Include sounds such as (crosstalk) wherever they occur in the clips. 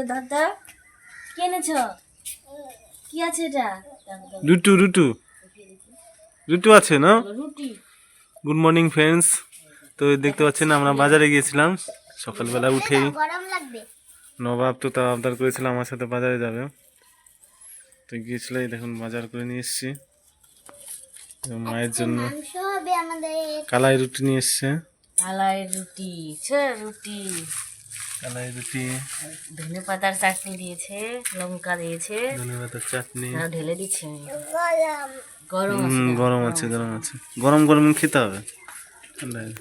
জন্য দাদা? কি এনেছ? কি আছে এটা? রুটু রুটু। রুটু আছে না? রুটি। গুড মর্নিং ফ্রেন্ডস তো দেখতে পাচ্ছেন আমরা বাজারে গিয়েছিলাম। সকালবেলা উঠেই নবাব তো তাও আবদার করেছিল আমার সাথে বাজারে যাবে। তো গিয়েছিল দেখুন বাজার করে নিয়ে এসেছি। তো মায়ের জন্য কালাই রুটি নিয়ে এসছে। কালাই রুটি রুটি। কালাই রুটি। ধনে পাতার চাটনি দিয়েছে লঙ্কা দিয়েছে। ধনে পাতার চাটনি। না ঢেলে দিচ্ছি গরম। গরম আছে। হুম, গরম আছে গরম আছে। গরম গরম খেতে হবে। ঠান্ডা। হলে।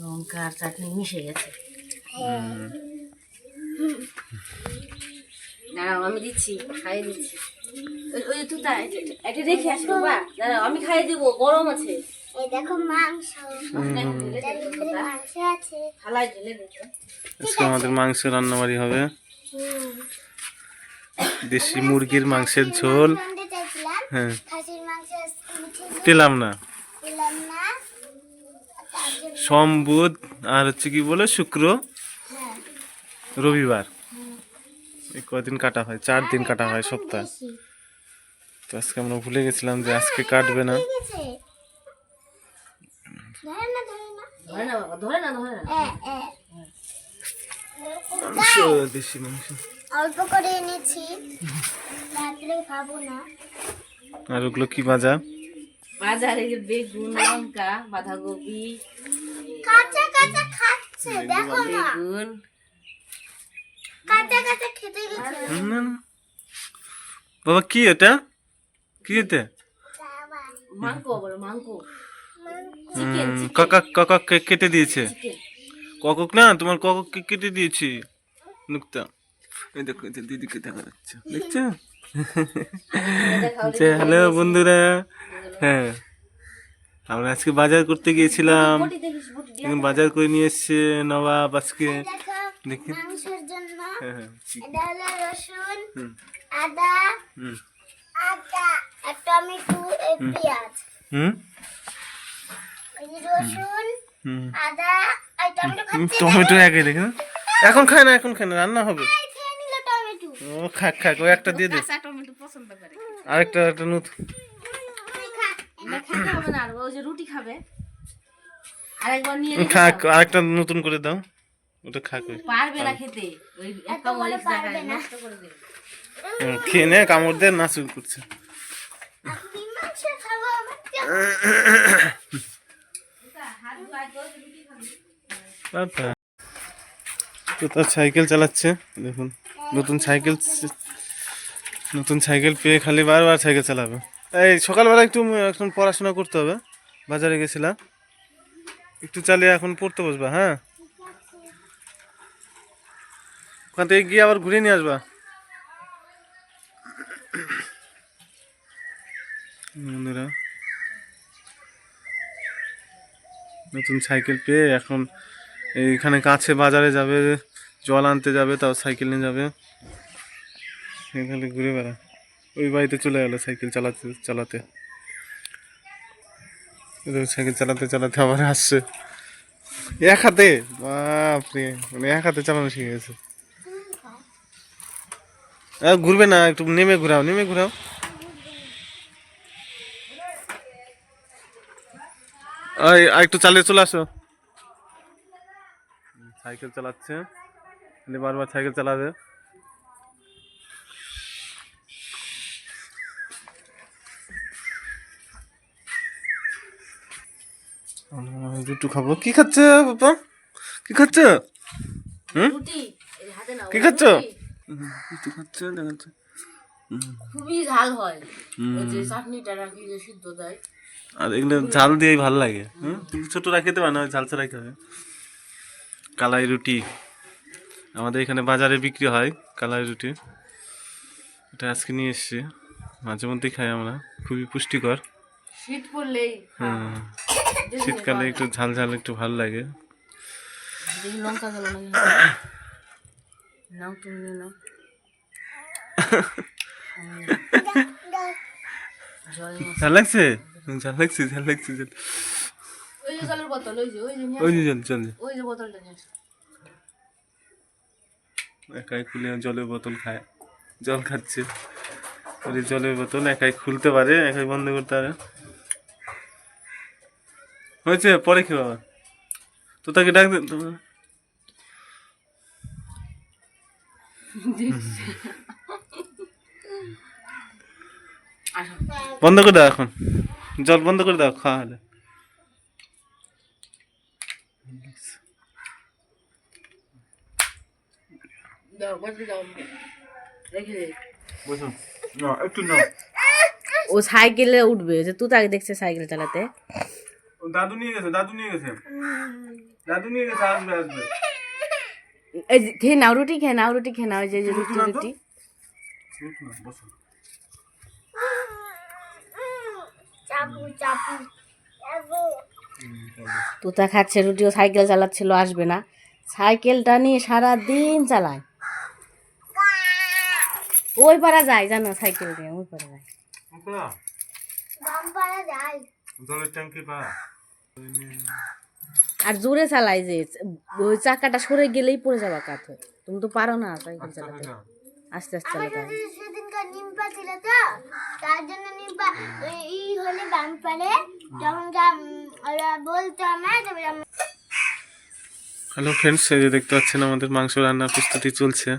লঙ্কা আর চাটনি মিশে গেছে। দাঁড়াও আমি দিচ্ছি খাইয়ে দিচ্ছি। ওই- ওই তা- এটা- এটা রেখে আসব বা দাঁড়াও আমি খাইয়ে দেবো গরম আছে। এই দেখো মাংস। ঢেলে দে, মাংস আছে থালায় ঢেলে দেখো আজকে আমাদের মাংস রান্নাবাড়ি হবে। দেশি মুরগির মাংসের ঝোল। হ্যাঁ। খাসির মাংস উঠে পেলাম না। দিলাম না তার জন্য সোম বুধ আর হচ্ছে কি বলে শুক্র। হ্যাঁ। রবিবার। কদিন কাটা হয়? চার দিন কাটা হয় সপ্তাহ। তো আজকে আমরা ভুলে গেছিলাম যে আজকে কাটবে না। দেশি মাংস অল্প করে এনেছি রাত্রে খাব আর ওগুলো কি ভাজা? বাজারে বেগুন লঙ্কা বাঁধাকপি কাঁচা কাঁচা খাচ্ছে দেখো না। বেগুন কাঁচা কাঁচা খেতে গেছে হুম, না, না। বাবা কি এটা? কি এটা? কাকা কাকা কেটে দিয়েছে? ককক না তোমার কককে কেটে দিয়েছি? নুকতা। এই দেখো দিদিকে দেখা যাচ্ছে। দেখছ? আচ্ছা হ্যালো বন্ধুরা। হ্যাঁ। আমরা আজকে বাজার করতে গিয়েছিলাম। বাজার করে নিয়ে এসছে নবাব আজকে। দেখো। মাংসের জন্য হ্যাঁ হ্যাঁ এটা হলো রসুন আদা আদা আর টমেটো পেঁয়াজ। হুম? রসুন আদা আর টমেটো টমেটো একে দেখে না? এখন খায় না এখন খায় না রান্না হবে। ও খাক খাক ও একটা দিয়ে দে। কাঁচা টমেটো পছন্দ করে। আরেকটা একটা নতুন তুই খা এটা খেতে হবে না আর ওই যে রুটি খাবে। আরেকবার নিয়ে খাক। আরেকটা নতুন করে দাও। ওটা খাক ওই। পারবে না খেতে। ওই একটা নষ্ট করে দেবে। হুম, খেয়ে নে কামড় দে করছে খাব আমার আচ্ছা। তো তার সাইকেল চালাচ্ছে দেখুন। নতুন সাইকেল নতুন সাইকেল পেয়ে খালি বারবার সাইকেল চালাবে। এই সকালবেলা একটু এখন পড়াশোনা করতে হবে। বাজারে গেছিলাম। একটু চালিয়ে এখন পড়তে বসবা হ্যাঁ? ওখান থেকে গিয়ে আবার ঘুরে নিয়ে আসবা। বন্ধুরা, নতুন সাইকেল পেয়ে এখন এইখানে কাছে বাজারে যাবে, জল আনতে যাবে, তাও সাইকেল নিয়ে যাবে। এখানে ঘুরে বেড়া। ওই বাড়িতে চলে গেল সাইকেল চালাতে চালাতে। সাইকেল চালাতে চালাতে আবার আসছে। এক হাতে? বাপরে মানে এক হাতে চালানো শিখে গেছে। ঘুরবে না একটু নেমে ঘুরাও নেমে ঘুরাও। আর একটু চালিয়ে চলে আসো। সাইকেল চালাচ্ছে। বারবার সাইকেল চালাবে। দুটো খাব। কি খাচ্ছে বাবা? কি খাচ্ছে? হুম? রুটি এই কি খাচ্ছ? রুটি। খাচ্ছে দেখাচ্ছে। খুবই ঝাল হয়। যে চাটনিটা রাখি যে সিদ্ধ দেয়। আর এগুলো ঝাল দিয়েই ভালো লাগে। ছোট রাখতে পারে না ওই ঝাল ছাড়াই খাবে। কালাই রুটি। আমাদের এখানে বাজারে বিক্রি হয় কালাই রুটি। এটা আজকে নিয়ে এসছি। মাঝে মধ্যেই খাই আমরা। খুবই পুষ্টিকর। শীত পড়লেই হ্যাঁ। শীতকালে একটু ঝাল ঝাল একটু ভালো লাগে। লঙ্কা নাও তুমি নাও জল লাগছে ঝাল লাগছে ঝাল লাগছে ঝাল ওই যে জলের বোতল ওই যে ওই যে ওই। যে জল চল ওই যে বোতলটা নিয়ে। একাই খুলে জলের বোতল খায় জল খাচ্ছে ওই জলের বোতল একাই খুলতে পারে একাই বন্ধ করতে পারে হয়েছে পরে কি বাবা তো তাকে ডাক দে তো- আসো (laughs) বন্ধ করে দাও এখন। জল বন্ধ করে দাও খাওয়া হলে। ও সাইকেলে উঠবে যে তুই তাকে দেখছে সাইকেল চালাতে। দাদু নিয়ে গেছে দাদু নিয়ে গেছে। দাদু নিয়ে গেছে আসবে আসবে। এই যে খেয়ে নাও রুটি খেয়ে নাও রুটি খেয়ে নাও যে যে রুটি রুটি তুতা খাচ্ছে রুটি ও সাইকেল চালাচ্ছিল আসবে না। সাইকেলটা নিয়ে সারা দিন চালায়। ওই পারা যায় জানো সাইকেল দিয়ে ওই পারা যায়। বাম পাড়া যায়। জলের ট্যাঙ্কি পা। আর জোরে চালাই যে ওই চাকাটা সরে গেলেই পড়ে যাবা কাত হয়ে। তুমি তো পারো না সাইকেল চালাতে। আস্তে আস্তে চালাতে সেদিনকার নিম্পা ছিল তো তার জন্য নিম্পা ই হলে বাম পারে তখন যা- ওরা বলতো আমার তবে হ্যালো ফ্রেন্ডস এই যে দেখতে পাচ্ছেন আমাদের মাংস রান্নার প্রস্তুতি চলছে।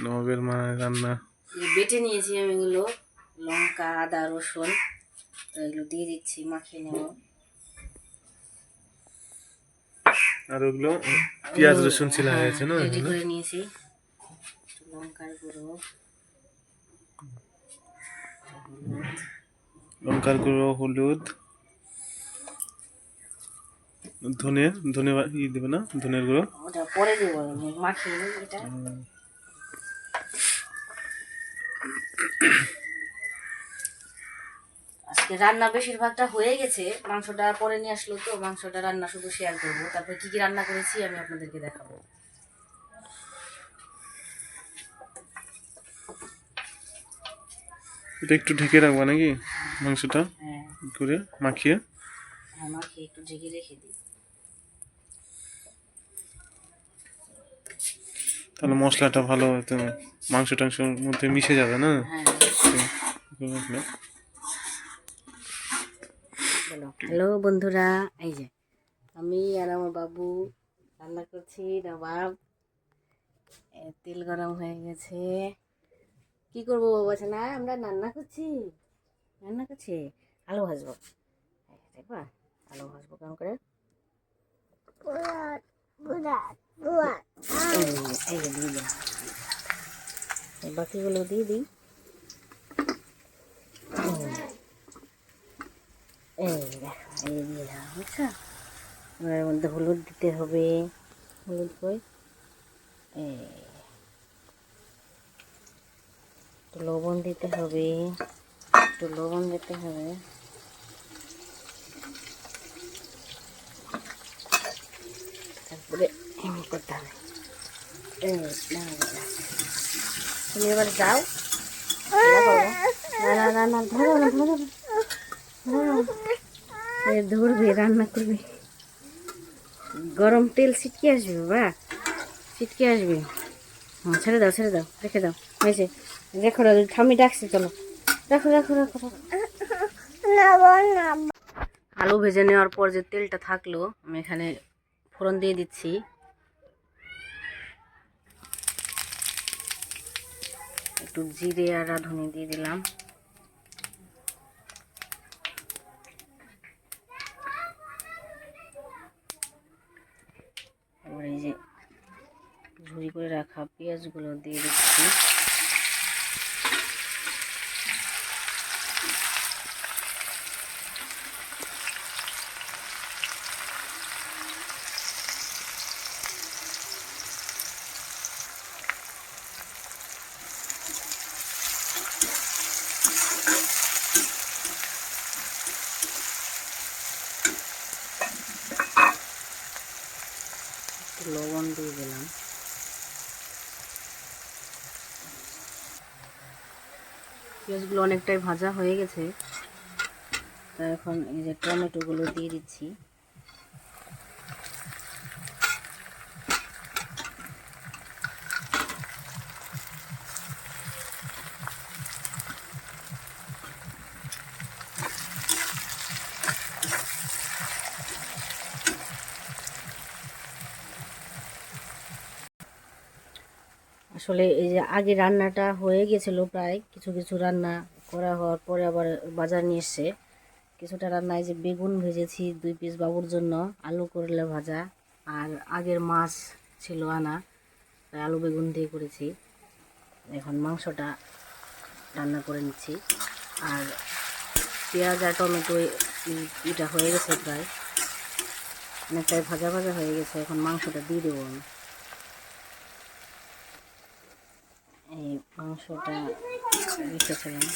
নবাবের মা রান্না। বেটে নিয়েছি আমি এগুলো লঙ্কা আদা রসুন তো এগুলো দিয়ে দিচ্ছি মাখিয়ে নেব। আর ওগুলো পেঁয়াজ রসুন ছিলা হয়ে গেছে না রেডি করে নিয়েছি। লঙ্কার গুঁড়ো। লঙ্কার গুঁড়ো হলুদ। ধনে ধনে ইয়ে ই দেবে না? ধনের গুঁড়ো? পরে দেবো মাখিয়ে এটা। রান্না বেশিরভাগটা হয়ে গেছে মাংসটা পরে নিয়ে আসলো তো মাংসটা রান্না শুধু শেয়ার করব। তারপর কি কি রান্না করেছি আমি আপনাদেরকে দেখাবো। এটা একটু ঢেকে রাখবা নাকি? মাংসটা হ্যাঁ। করে মাখিয়ে? হ্যাঁ মাখিয়ে একটু ঢেকে রেখে দিই। তাহলে মশলাটা ভালো মাংস টাংসের মধ্যে মিশে যাবে না? হ্যাঁ। হ্যালো বন্ধুরা এই যে আমি আর আমার বাবু রান্না করছি নবাব। এ, তেল গরম হয়ে গেছে। কি করব বলছে না আমরা রান্না করছি। রান্না করছি? আলু ভাজবো। দেখবা আলু ভাজবো কেমন করে? বাকিগুলো দিয়ে দিই। এই দেখো, এই দিয়ে দিলাম বুঝছ? এবার মধ্যে হলুদ দিতে হবে। হলুদ কই এই। একটু লবণ দিতে হবে, একটু লবণ দিতে হবে। তারপরে এমনি করতে হবে। এই। তুমি এবার যাও। না না না ধরো ধরো ধরবে রান্না করবে। গরম তেল ছিটকে আসবে, বাবা। ছিটকে আসবে। হ্যাঁ ছেড়ে দাও ছেড়ে দাও, রেখে দাও। হয়েছে রাখো ঠামি ডাকছে, চলো। রাখো রাখো রাখো রাখো। আলু ভেজে নেওয়ার পর যে তেলটা থাকল, আমি এখানে ফোড়ন দিয়ে দিচ্ছি। একটু জিরে আর রাঁধুনি দিয়ে দিলাম এবার এই যে ঝুরি করে রাখা পেঁয়াজগুলো দিয়ে দিচ্ছি একটু লবণ দিয়ে দিলাম পেঁয়াজগুলো অনেকটাই ভাজা হয়ে গেছে। তা এখন এই যে টমেটোগুলো দিয়ে দিচ্ছি। আসলে এই যে আগে রান্নাটা হয়ে গেছিল প্রায়, কিছু কিছু রান্না করা হওয়ার পরে আবার বাজার নিয়ে এসছে। কিছুটা রান্নায় যে বেগুন ভেজেছি দুই পিস বাবুর জন্য, আলু করলে ভাজা আর আগের মাছ ছিল আনা, তাই আলু বেগুন দিয়ে করেছি। এখন মাংসটা রান্না করে নিচ্ছি। আর পেঁয়াজ আর টমেটো এটা হয়ে গেছে প্রায়। অনেকটাই ভাজা ভাজা হয়ে গেছে, এখন মাংসটা দিয়ে দেবো আমি। এই মাংসটা রেখেছিলাম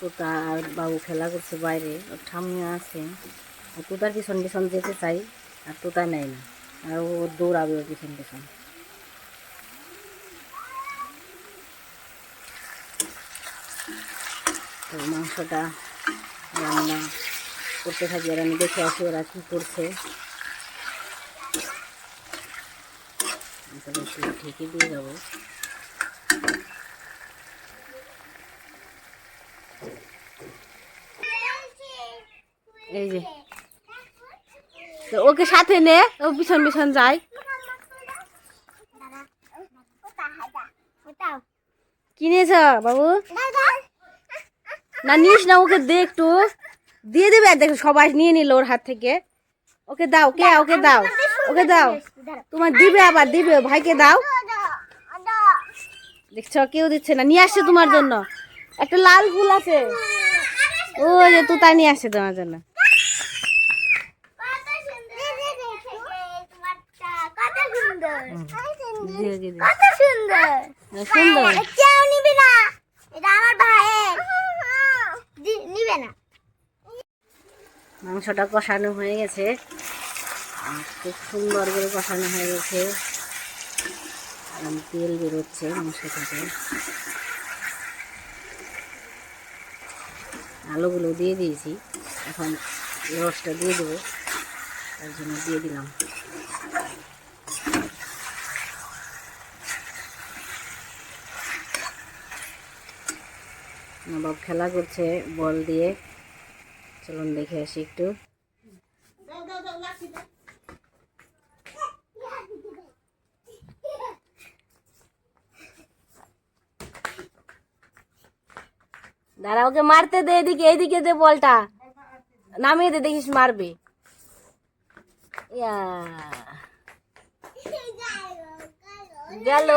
তোতা আর বাবু খেলা করছে বাইরে, ওর ঠাম্মি আছে। তোতার পিছন পিছন যেতে চাই, আর তোতা নেয় না। আর ও দৌড়াবে ওর পিছন পিছন। তো মাংসটা রান্না করতে থাকি আর আমি দেখে আসি ওরা কী করছে। ঢেকে দিয়ে যাব। এই যে। তো ওকে সাথে নে ও পিছন পিছন যায়। কি নিয়েছ বাবু? না নিস না ওকে দে একটু। দিয়ে দেবে আর দেখো সবাই নিয়ে নিল ওর হাত থেকে। ওকে দাও কে ওকে দাও ওকে দাও। তোমার দিবে আবার দিবে ভাইকে দাও। দেখছ কেউ দিচ্ছে না নিয়ে আসছে তোমার জন্য। একটা লাল ফুল আছে। ও যে তুতা নিয়ে আসছে তোমার জন্য। সুন্দর। সুন্দর। নিবি না। মাংসটা কষানো হয়ে গেছে। খুব সুন্দর করে কষানো হয়ে গেছে। তেল বেরোচ্ছে মাংস থেকে আলুগুলো দিয়ে দিয়েছি। এখন রসটা দিয়ে দেবো। তার জন্য দিয়ে দিলাম। নবাব খেলা করছে, বল দিয়ে। চলুন দেখে আসি একটু। দাঁড়া, ওকে মারতে দে, এদিকে এদিকে দে বলটা। নামিয়ে দে, দেখিস মারবে। গেল।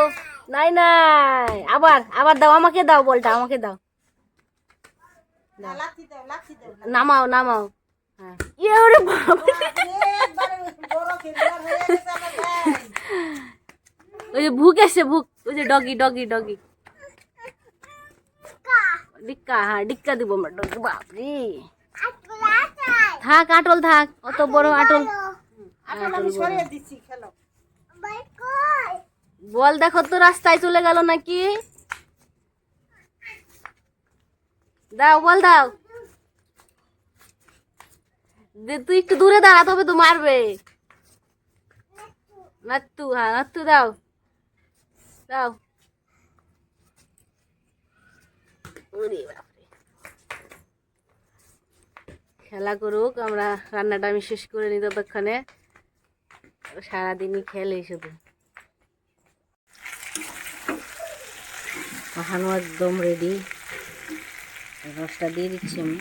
নাই নাই। আবার আবার দাও, আমাকে দাও বলটা, আমাকে দাও। নামাও নামাও। হ্যাঁ। ইয়ে ওরে ওই যে ভুক এসছে ভুক। ওই যে ডগি ডগি ডগি। ডিক্কা। হ্যাঁ ডিক্কা দিব আমরা ডগি বাপরে। থাক আটল থাক। অত বড় আটল। আটল বল দেখো তো রাস্তায় চলে গেল নাকি? দাও, বল দাও। তুই একটু দূরে দাঁড়া, তবে তো মারবে। নাত্তু হ্যাঁ নাত্তু দাও। দাও। খেলা করুক, আমরা রান্নাটা আমি শেষ করে নিই ততক্ষণে। সারাদিনই খেলে শুধু। কষানো একদম রেডি রসটা দিয়ে দিচ্ছি আমি।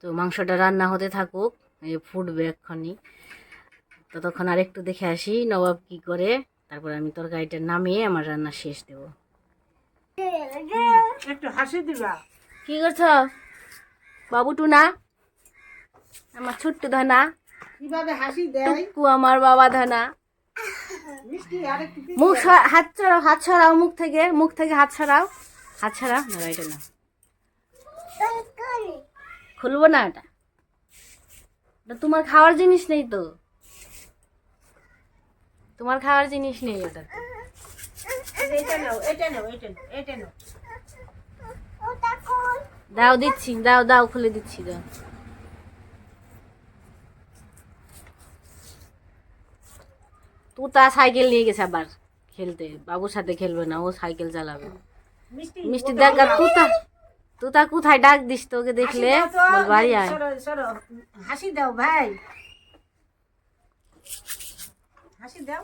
তো মাংসটা রান্না হতে থাকুক এই ফুটবে এক্ষুনি। ততক্ষণ আর একটু দেখে আসি নবাব কি করে। তারপর আমি তরকারিটা নামিয়ে আমার রান্না শেষ দেব। একটু হাসি দিবা। কি করছ? বাবু টুনা আমার ছোট্ট ধনা। কীভাবে হাসি দেয়? টুকু আমার বাবা ধানা। মুখ হাত সরাও হাত সরাও মুখ থেকে মুখ থেকে হাত সরাও। হাত সরাও না এটা না। খুলবো না এটা। এটা তোমার খাওয়ার জিনিস নেই তো। তোমার খাওয়ার জিনিস নেই ওটা এটা নাও এটা নাও এটা নাও এটা নাও। দাও দিচ্ছি দাও দাও খুলে দিচ্ছি দাও। তুতা সাইকেল নিয়ে গেছে আবার খেলতে বাবুর সাথে খেলবে না ও সাইকেল চালাবে। মিষ্টি দেখা তুতা তুতা কোথায়? ডাক দিস তোকে দেখলে বাড়ি আয়। হাসি দাও ভাই। হাসি দাও।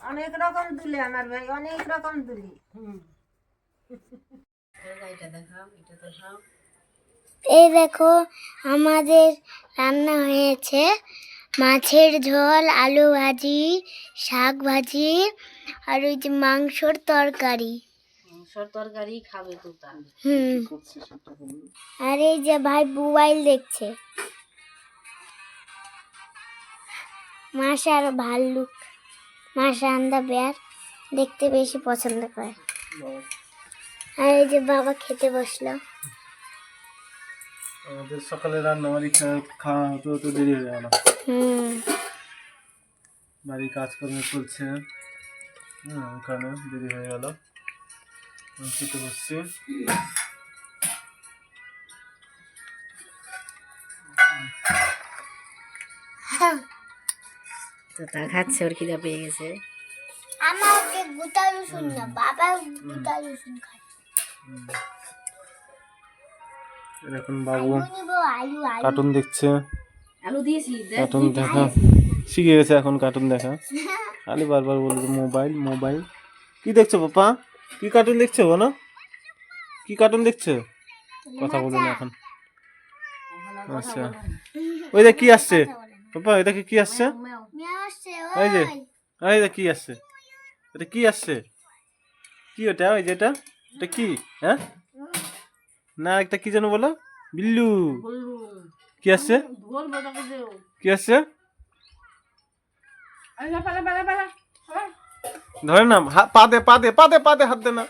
অনেক রকম দুলে আমার ভাই অনেক রকম দুলি। হুম। এই দেখো আমাদের রান্না হয়েছে। মাছের ঝোল আলু ভাজি শাক ভাজি আর ওই যে মাংসর তরকারি। মাংসর তরকারি খাবে তুতা হুম। আর এই যে ভাই মোবাইল দেখছে। মাসা আর ভাল্লুক। মাসা আন্দা বেয়ার দেখতে বেশি পছন্দ করে। আর এই যে বাবা খেতে বসল। আমাদের সকালে রান্না বাড়ি খাওয়া হতে হতে দেরি হয়ে গেল। হুম। বাড়ির কাজকর্ম চলছে। ওখানে দেরি হয়ে গেল। খেতে বসছি। তুতা খাচ্ছে ওর খিদা পেয়ে গেছে। আমাকে গোটা রসুন না বাবা গোটা রসুন খায় এরকম বাবু কার্টুন দেখছে। দেখ। কার্টুন দেখা। শিখে গেছে এখন কার্টুন দেখা। খালি বারবার বলবে মোবাইল মোবাইল। কি দেখছ পাপা কি কার্টুন দেখছ বলো? কি কার্টুন দেখছ? কথা বলবে না এখন। আচ্ছা। ওই দেখ কি আসছে। পাপা এটা কি আসছে? এই যে ওই এই দেখ কি আসছে। এটা কি আসছে? কি ওটা? ওই যেটা এটা কি? হ্যাঁ? না একটা কি যেন বলো? বিল্লু। কি আসছে কি আসছে পালা ধরে না পা দে পা দে পা দে পা দে হাত দে না।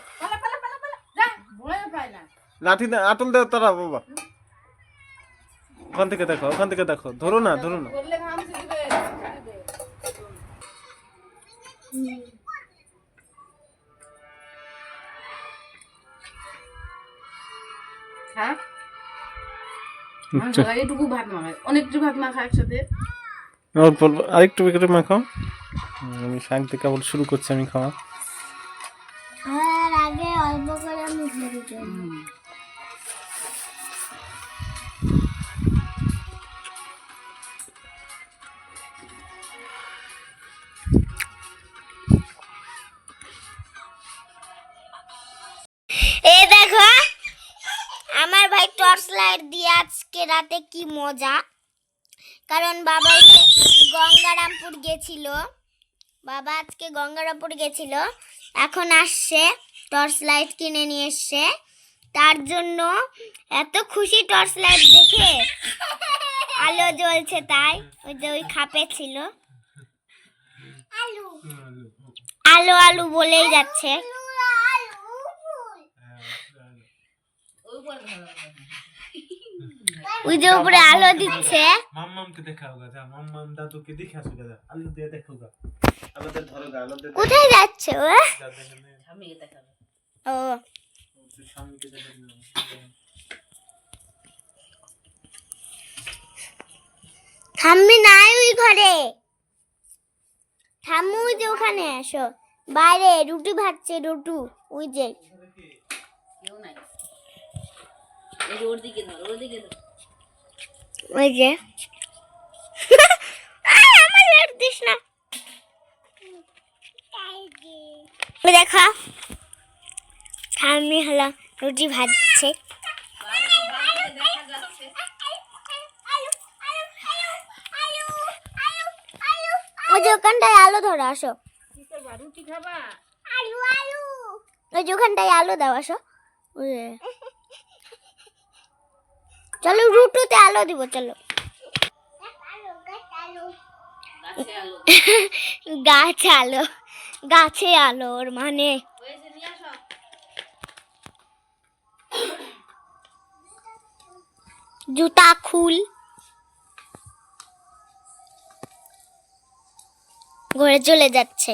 লাঠি দে আটল দে তারা বাবা। ওখান থেকে দেখো ওখান থেকে দেখো। ধরো না ধরো না। আচ্ছা। এটুকু ভাত মাখায়। অনেকটু ভাত মাখা একসাথে। অল্প অল্প আরেকটু প্যাকেটে মাখাও। আমি শাক থেকে কেবল শুরু করছি আমি খাওয়া। কি মজা? কারণ বাবা গঙ্গারামপুর গেছিল। বাবা আজকে গঙ্গারামপুর গেছিল। এখন আসছে টর্চ লাইট কিনে নিয়ে এসছে। তার জন্য এত খুশি টর্চ লাইট দেখে। আলো জ্বলছে তাই ওই যে ওই খাপে ছিল। আলু। আলো আলু বলেই যাচ্ছে। ওই যে উপরে আলো দিচ্ছে। মাম্মামকে দেখাও গা যা মাম্মাম দাদুকে দেখে আসো গা যা। আলু দিয়ে দেখো গা। ধরো গা আলু দিয়ে কোথায় যাচ্ছে ও? আমি দেখাবো। ও। তুই স্বামীকে দেখে নে। ঠাম্মি নাই ওই ঘরে। ঠাম্মু ওই যে ওখানে আসো। বাইরে রুটি ভাজছে রুটু। ওই যে। কেউ নাই। যে ওর দিকে ধর ওর দিকে ধর। ওই যে। (laughs) আমার লাইট দিস না। দেখা ঠাম্মি হলো রুটি ভাজছে। ওই যে ওখানটায় আলো ধরো আসো। রুটি খাবা? আলু আলু ওই যে ওখানটায় আলো দাও আসো। চলো রুটুতে আলো দিব, চলো। গাছ আলো, গাছে আলো ওর মানে। জুতা, খুল। ঘরে চলে যাচ্ছে।